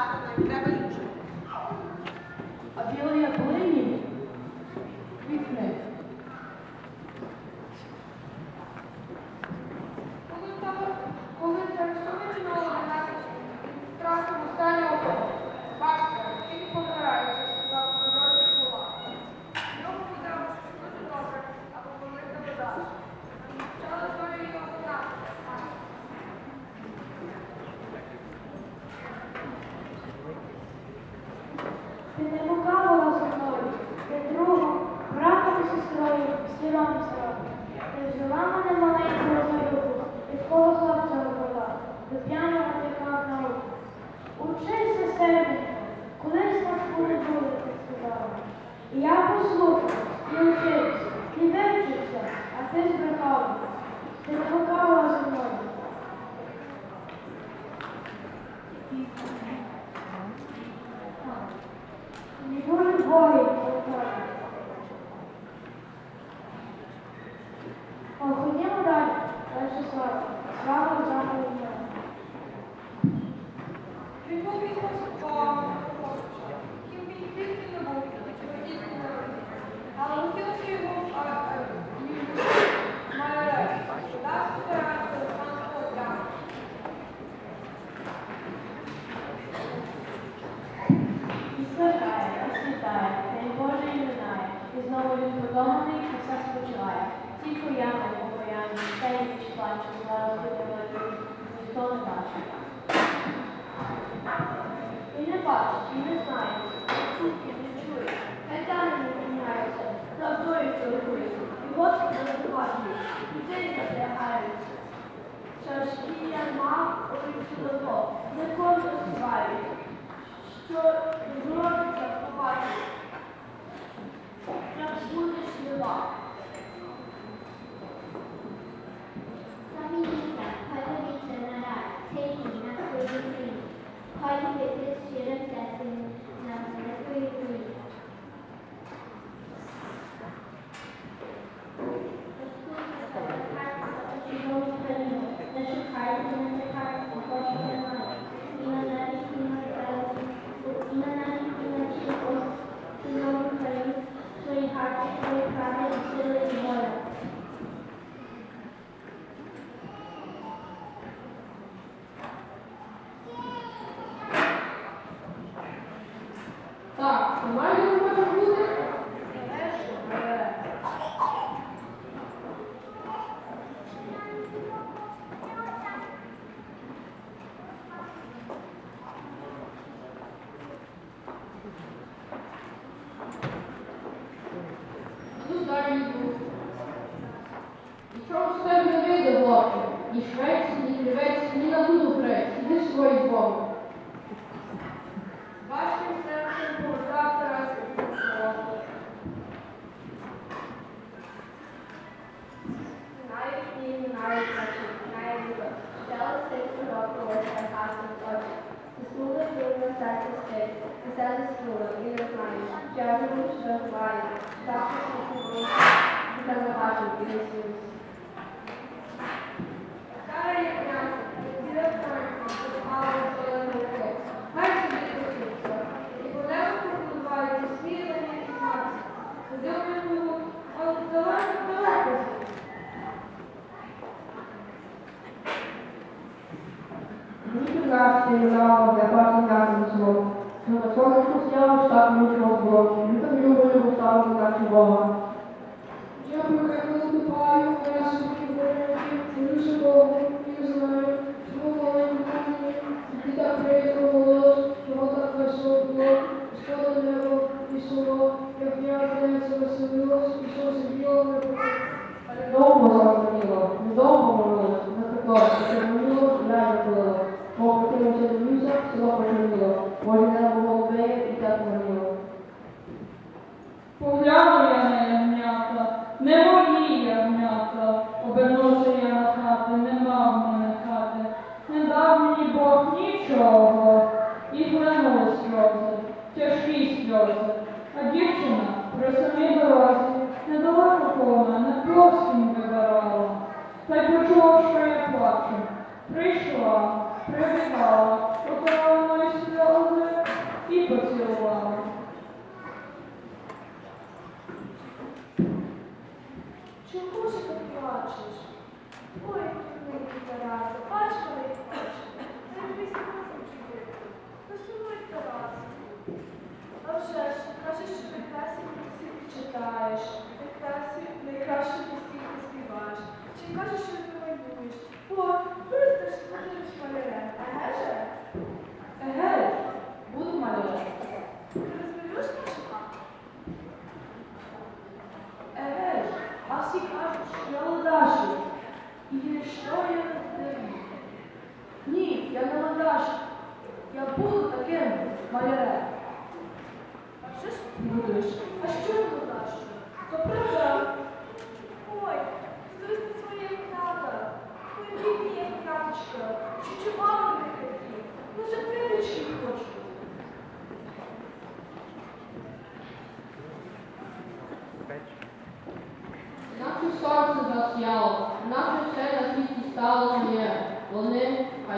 ప్రార్థన విరమణ Ти не лукавила зі мною, ти другом, братом і сестрою, слідом сестрою. Ти взяла мене маленького за руку, від кого хлопця робила, до п'яного тікав на руку. Учися, серденько, колись нас були були, ти сказала. І я послухав, і учився, і вивчився, а ти збрехала. Ти не лукавила зі мною. Не дуже двоє повторюю. О, ходімо далі. Слава. Слава Заходу і все спочиває. Тільки я на покаянні, та й ніч плачу, зараз великий, ніхто не бачить. І не бачить, і не знає, і чутки не чує. Хай не міняється, правдою торгується. І Господа забуває, і день запрягається. Що ж і я мав, ой, чудово, не кожен співає, що зробиться 우와. хлопче. Ні швець, ні кривець, ні на буду грець. Іди свої Богу. Вашим серцем поважав Тарас Іванович. Знають ні, знають очі, знають зуби. Стали сильно року лише хатом очі. Заснули сильно серце спить, веселі снули, і не знаєш, що я живу, що буває. Так, що світло, та не бачу, і не сміюсь. Ніки нас не знала, де бачить нас на село. Що на сонечку сняла, штаб нічого було. Ми там любили поставили наші Бога. Я прокинула ступаю, я собі говорю, молюся Богу, і знаю, мені Бог нічого. І глянули сльози, тяжкі сльози. А дівчина при самій дорозі не дала колона, не зовсім вибирала. Та й почула, що я плачу. Прийшла, прибігала, потирала мої сльози і поцілувала. А що ж будеш? А що не ладаш? То правда. Ой, дивись на своє тата. Ой, як карточка. Чи мама не хотів? Лише книжечки хочу. Наче сонце засіяло, наче все на світі стало моє. Вони, а